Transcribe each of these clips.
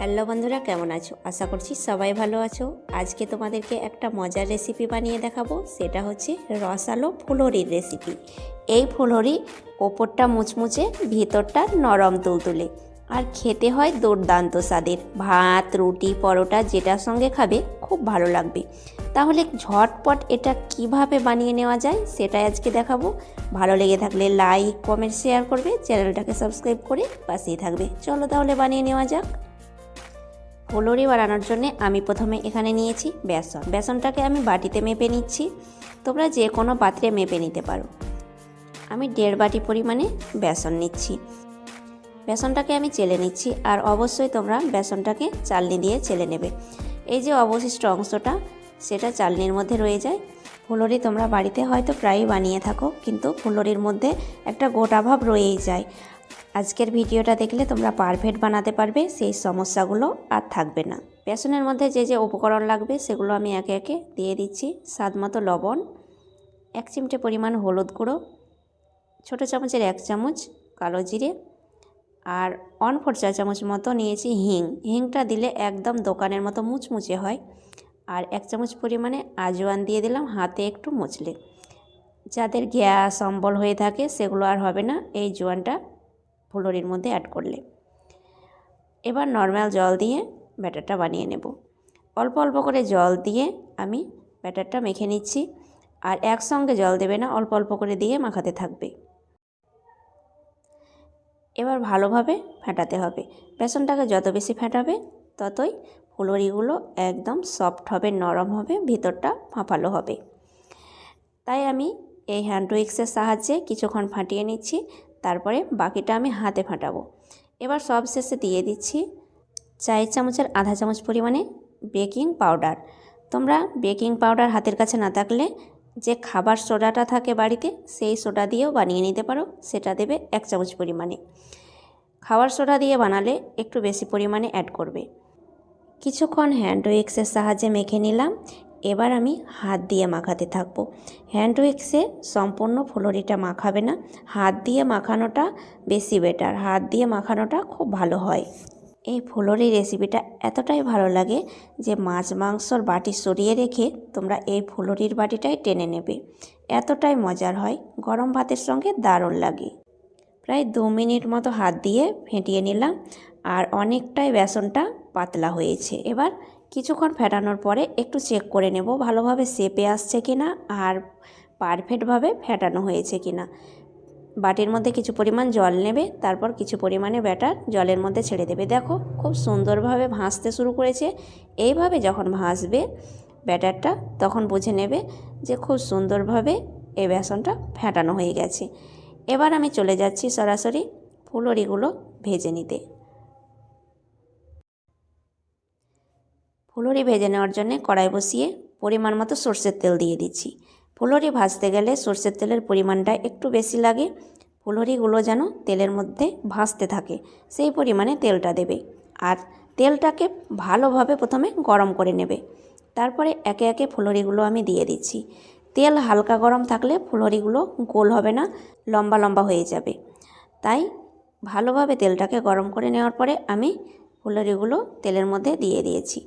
Hello বন্ধুরা, কেমন আছো? আশা করছি সবাই ভালো আছো। আজকে তোমাদেরকে একটা মজার রেসিপি বানিয়ে দেখাবো, সেটা হচ্ছে রসালো ফুলহরির রেসিপি এই ফুলহরি ওপরটা মুচমুচে, ভিতরটা নরম তুলতুলে। আর খেতে হয় দুর্দান্ত স্বাদের। ভাত, রুটি, পরোটা, যেটার সঙ্গে খাবে খুব ভালো লাগবে। তাহলে ঝটপট এটা কীভাবে বানিয়ে নেওয়া যায়, সেটাই আজকে দেখাবো। ভালো লেগে থাকলে লাইক কমেন্ট শেয়ার করবে। চ্যানেলটাকে সাবস্ক্রাইব করে পাশেই থাকবে। চলো তাহলে বানিয়ে নেওয়া যাক। ফুলরি বানানোর জন্য আমি প্রথমে এখানে নিয়েছি বেসন। বেসনটাকে আমি বাটিতে মেপে নিচ্ছি। তোমরা যে কোনো পাত্রে মেপে নিতে পারো। আমি দেড় বাটি পরিমাণে বেসন নিচ্ছি। বেসনটাকে আমি চেলে নিচ্ছি আর অবশ্যই তোমরা বেসনটাকে চালনি দিয়ে চেলে নেবে। এই যে অবশিষ্ট অংশটা, সেটা চালনির মধ্যে রয়ে যায়। ফুলরি তোমরা বাড়িতে হয়তো প্রায়ই বানিয়ে থাকো, কিন্তু ফুলরির মধ্যে একটা গোটা ভাব রয়েই যায়। আজকের ভিডিওটা দেখলে তোমরা পারফেক্ট বানাতে পারবে, সেই সমস্যাগুলো আর থাকবে না। বেসনের মধ্যে যে যে উপকরণ লাগবে, সেগুলো আমি একে একে দিয়ে দিচ্ছি। স্বাদ মতো লবণ, এক চিমটে পরিমাণ হলুদ গুঁড়ো, ছোটো চামচের এক চামচ কালো জিরে, আর অন ফোর চা চামচ মতো নিয়েছি হিং। হিংটা দিলে একদম দোকানের মতো মুচমুচে হয়। আর এক চামচ পরিমাণে আজওয়ান দিয়ে দিলাম, হাতে একটু মুছলে। যাদের গ্যাস অম্বল হয়ে থাকে, সেগুলো আর হবে না। এই জোয়ানটা ফুলরির মধ্যে অ্যাড করলে। এবার নর্মাল জল দিয়ে ব্যাটারটা বানিয়ে নেব। অল্প অল্প করে জল দিয়ে আমি ব্যাটারটা মেখে নিচ্ছি আর একসঙ্গে জল দেবে না, অল্প অল্প করে দিয়ে মাখাতে থাকবে। এবার ভালোভাবে ফেটাতে হবে। বেসনটাকে যত বেশি ফেটাবে, ততই ফুলরিগুলো একদম সফট হবে, নরম হবে, ভিতরটা ফাঁপালো হবে। তাই আমি এই হ্যান্ড উইক্সের সাহায্যে কিছুক্ষণ ফাটিয়ে নিচ্ছি। তারপরে বাকিটা আমি হাতে ফাটাবো। এবার সব শেষে দিয়ে দিচ্ছি চায়ের চামচের আধা চামচ পরিমাণে বেকিং পাউডার। তোমরা বেকিং পাউডার হাতের কাছে না থাকলে যে খাবার সোডাটা থাকে বাড়িতে সেই সোডা দিয়েও বানিয়ে নিতে পারো, সেটা দেবে এক চামচ পরিমাণে। খাবার সোডা দিয়ে বানালে একটু বেশি পরিমাণে অ্যাড করবে। কিছুক্ষণ হ্যান্ড উইক্সের সাহায্যে মেখে নিলাম। এবার আমি হাত দিয়ে মাখাতে থাকব। হ্যান্ড উইক্সে সম্পূর্ণ ফুলরিটা মাখাবে না। হাত দিয়ে মাখানোটা বেশি বেটার। হাত দিয়ে মাখানোটা খুব ভালো হয়। এই ফুলরি রেসিপিটা এতটাই ভালো লাগে যে মাছ মাংসর বাটি সরিয়ে রেখে তোমরা এই ফুলরির বাটিটাই টেনে নেবে। এতটাই মজার হয়। গরম ভাতের সঙ্গে দারুণ লাগে। প্রায় দু মিনিট মতো হাত দিয়ে ফেটিয়ে নিলাম আর অনেকটাই বেসনটা পাতলা হয়েছে। এবার কিছুক্ষণ ফেটানোর পরে একটু চেক করে নেব ভালোভাবে শেপে আসছে কি না আর পারফেক্টভাবে ফেটানো হয়েছে কি না বাটির মধ্যে কিছু পরিমাণ জল নেবে, তারপর কিছু পরিমাণে ব্যাটার জলের মধ্যে ছেড়ে দেবে। দেখো, খুব সুন্দরভাবে ভাসতে শুরু করেছে। এইভাবে যখন ভাসবে ব্যাটারটা, তখন বুঝে নেবে যে খুব সুন্দরভাবে এই বেসনটা ফেটানো হয়ে গেছে। এবার আমি চলে যাচ্ছি সরাসরি ফুলরিগুলো ভেজে নিতে। ফুলরি ভেজে নেওয়ার জন্য কড়াই বসিয়ে পরিমাণ মতো সর্ষের তেল দিয়ে দিচ্ছি। ফুলরি ভাজতে গেলে সর্ষের তেলের পরিমাণটা একটু বেশি লাগে। ফুলরিগুলো যেন তেলের মধ্যে ভাজতে থাকে, সেই পরিমাণে তেলটা দেবে। আর তেলটাকে ভালোভাবে প্রথমে গরম করে নেবে। তারপরে একে একে ফুলরিগুলো আমি দিয়ে দিচ্ছি। তেল হালকা গরম থাকলে ফুলরিগুলো গোল হবে না, লম্বা লম্বা হয়ে যাবে। তাই ভালোভাবে তেলটাকে গরম করে নেওয়ার পরে আমি ফুলরিগুলো তেলের মধ্যে দিয়ে দিয়েছি।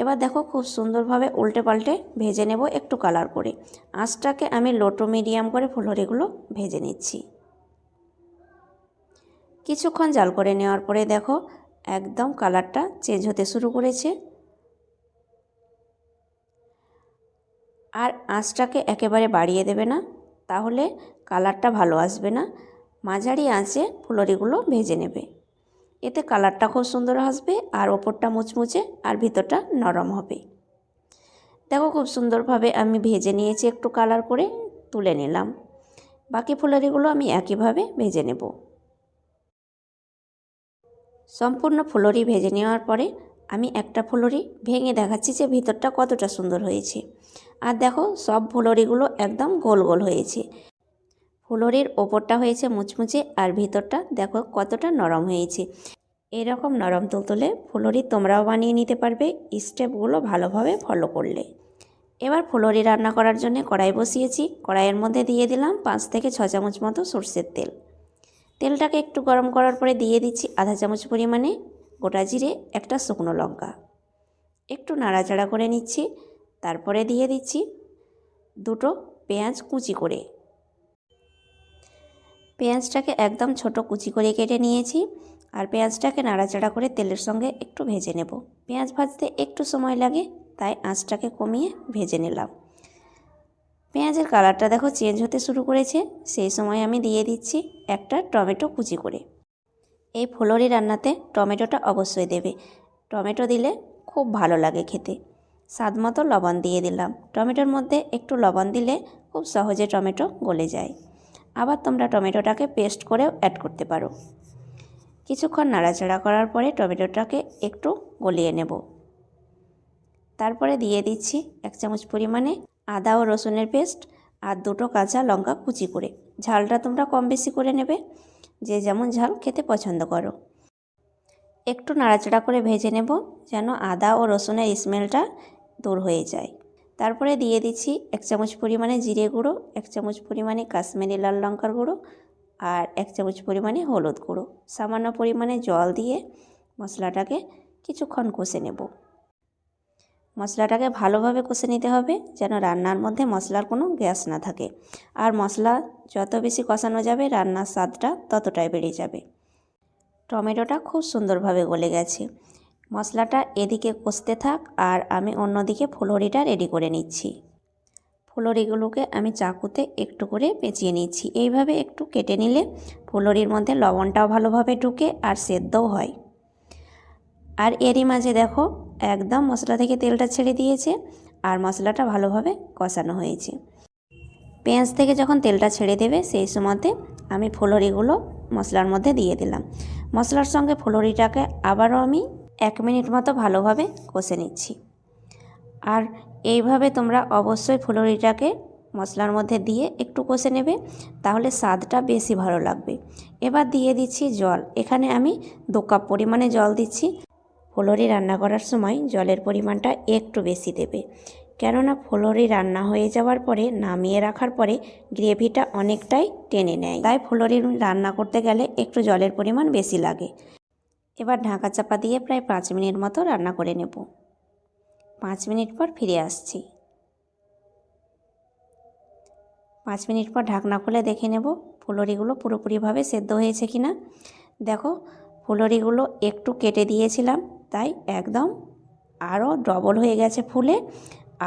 এবার দেখো খুব সুন্দরভাবে উল্টে পাল্টে ভেজে নেব একটু কালার করে। আঁচটাকে আমি লোটো মিডিয়াম করে ফুলরিগুলো ভেজে নিচ্ছি। কিছুক্ষণ জাল করে নেওয়ার পরে দেখো একদম কালারটা চেঞ্জ হতে শুরু করেছে। আর আঁচটাকে একেবারে বাড়িয়ে দেবে না, তাহলে কালারটা ভালো আসবে না। মাঝারি আঁচে ফুলরিগুলো ভেজে নেবে। এতে কালারটা খুব সুন্দর আসবে আর ওপরটা মুচমুচে আর ভিতরটা নরম হবে। দেখো খুব সুন্দরভাবে আমি ভেজে নিয়েছি একটু কালার করে, তুলে নিলাম। বাকি ফুলরিগুলো আমি একইভাবে ভেজে নেব। সম্পূর্ণ ফুলরি ভেজে নেওয়ার পরে আমি একটা ফুলরি ভেঙে দেখাচ্ছি যে ভিতরটা কতটা সুন্দর হয়েছে। আর দেখো সব ফুলরিগুলো একদম গোল গোল হয়েছে। ফুলরির ওপরটা হয়েছে মুচমুচে আর ভিতরটা দেখো কতটা নরম হয়েছে। এরকম নরম তুলতুলে ফুলরি তোমরাও বানিয়ে নিতে পারবে স্টেপগুলো ভালোভাবে ফলো করলে। এবার ফুলরি রান্না করার জন্য কড়াই বসিয়েছি। কড়াইয়ের মধ্যে দিয়ে দিলাম পাঁচ থেকে ছ চামচ মতো সর্ষের তেল। তেলটাকে একটু গরম করার পরে দিয়ে দিচ্ছি আধা চামচ পরিমাণে গোটা জিরে, একটা শুকনো লঙ্কা। একটু নাড়াচাড়া করে নিচ্ছি। তারপরে দিয়ে দিচ্ছি দুটো পেঁয়াজ কুচি করে। পেঁয়াজটাকে একদম ছোট কুচি করে কেটে নিয়েছি আর পেঁয়াজটাকে নাড়াচাড়া করে তেলের সঙ্গে একটু ভেজে নেব। পেঁয়াজ ভাজতে একটু সময় লাগে, তাই আঁচটাকে কমিয়ে ভেজে নিলাম। পেঁয়াজের কালারটা দেখো চেঞ্জ হতে শুরু করেছে, সেই সময় আমি দিয়ে দিচ্ছি একটা টমেটো কুচি করে। এই ফুলরি রান্নাতে টমেটোটা অবশ্যই দেবে। টমেটো দিলে খুব ভালো লাগে খেতে। স্বাদ মতো লবণ দিয়ে দিলাম। টমেটোর মধ্যে একটু লবণ দিলে খুব সহজে টমেটো গলে যায়। আবার তোমরা টমেটোটাকে পেস্ট করেও অ্যাড করতে পারো। কিছুক্ষণ নাড়াচাড়া করার পরে টমেটোটাকে একটু গলিয়ে নেব। তারপরে দিয়ে দিচ্ছি এক চামচ পরিমাণে আদা ও রসুনের পেস্ট আর দুটো কাঁচা লঙ্কা কুচি করে। ঝালটা তোমরা কম বেশি করে নেবে। যে যেমন ঝাল খেতে পছন্দ করো। একটু নাড়াচাড়া করে ভেজে নেব যেন আদা ও রসুনের স্মেলটা দূর হয়ে যায়। তারপরে দিয়ে দিচ্ছি এক চামচ পরিমাণে জিরে গুঁড়ো, এক চামচ পরিমাণে কাশ্মীরি লাল লঙ্কার গুঁড়ো আর এক চামচ পরিমাণে হলুদ গুঁড়ো। সামান্য পরিমাণে জল দিয়ে মশলাটাকে কিছুক্ষণ কষে নেব। মশলাটাকে ভালোভাবে কষে নিতে হবে যেন রান্নার মধ্যে মশলার কোনো গ্যাস না থাকে। আর মশলা যত বেশি কষানো যাবে, রান্নার স্বাদটা ততটাই বেড়ে যাবে। টমেটোটা খুব সুন্দরভাবে গলে গেছে। মশলাটা এদিকে কষতে থাক আর আমি অন্যদিকে ফুলহরিটা রেডি করে নিচ্ছি। ফুলহরিগুলোকে আমি চাকুতে একটু করে পেঁচিয়ে নিচ্ছি। এইভাবে একটু কেটে নিলে ফুলহরির মধ্যে লবণটাও ভালোভাবে ঢুকে আর সেদ্ধও হয়। আর এরই মাঝে দেখো, একদম মশলা থেকে তেলটা ছেড়ে দিয়েছে আর মশলাটা ভালোভাবে কষানো হয়েছে। পেঁয়াজ থেকে যখন তেলটা ছেড়ে দেবে, সেই সময়তে আমি ফুলহরিগুলো মশলার মধ্যে দিয়ে দিলাম। মশলার সঙ্গে ফুলহরিটাকে আবারও আমি এক মিনিট মতো ভালোভাবে কষে নিচ্ছি। আর এইভাবে তোমরা অবশ্যই ফুলরিটাকে মশলার মধ্যে দিয়ে একটু কষে নেবে, তাহলে স্বাদটা বেশি ভালো লাগবে। এবার দিয়ে দিচ্ছি জল। এখানে আমি দু কাপ পরিমাণে জল দিচ্ছি। ফুলহরি রান্না করার সময় জলের পরিমাণটা একটু বেশি দেবে। কেননা ফুলহরি রান্না হয়ে যাওয়ার পরে, নামিয়ে রাখার পরে গ্রেভিটা অনেকটাই টেনে নেয়। তাই ফুলহরি রান্না করতে গেলে একটু জলের পরিমাণ বেশি লাগে। এবার ঢাকা চাপা দিয়ে প্রায় পাঁচ মিনিট মতো রান্না করে নেব। পাঁচ মিনিট পর ফিরে আসছি। পাঁচ মিনিট পর ঢাকনা খুলে দেখে নেব ফুলরিগুলো পুরোপুরিভাবে সেদ্ধ হয়েছে কি না। দেখো, ফুলরিগুলো একটু কেটে দিয়েছিলাম, তাই একদম আরও ডবল হয়ে গেছে ফুলে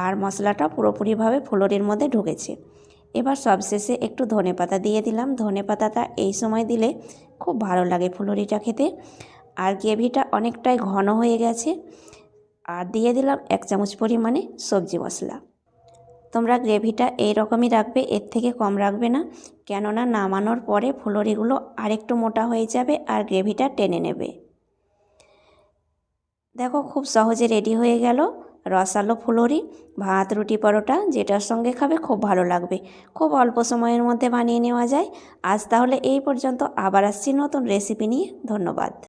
আর মশলাটা পুরোপুরিভাবে ফুলরির মধ্যে ঢুকেছে। এবার সবশেষে একটু ধনে পাতা দিয়ে দিলাম। ধনে পাতাটা এই সময় দিলে খুব ভালো লাগে ফুলরিটা খেতে। আর গ্রেভিটা অনেকটাই ঘন হয়ে গেছে। আর দিয়ে দিলাম এক চামচ পরিমাণে সবজি মশলা। তোমরা গ্রেভিটা এই রকমই রাখবে, এর থেকে কম রাখবে না। কেননা নামানোর পরে ফুলরিগুলো আরেকটু মোটা হয়ে যাবে আর গ্রেভিটা টেনে নেবে। দেখো খুব সহজে রেডি হয়ে গেল রসালো ফুলরি। ভাত, রুটি, পরোটা যেটার সঙ্গে খাবে খুব ভালো লাগবে। খুব অল্প সময়ের মধ্যে বানিয়ে নেওয়া যায়। আজ তাহলে এই পর্যন্ত আবার আসছি নতুন রেসিপি নিয়ে। ধন্যবাদ।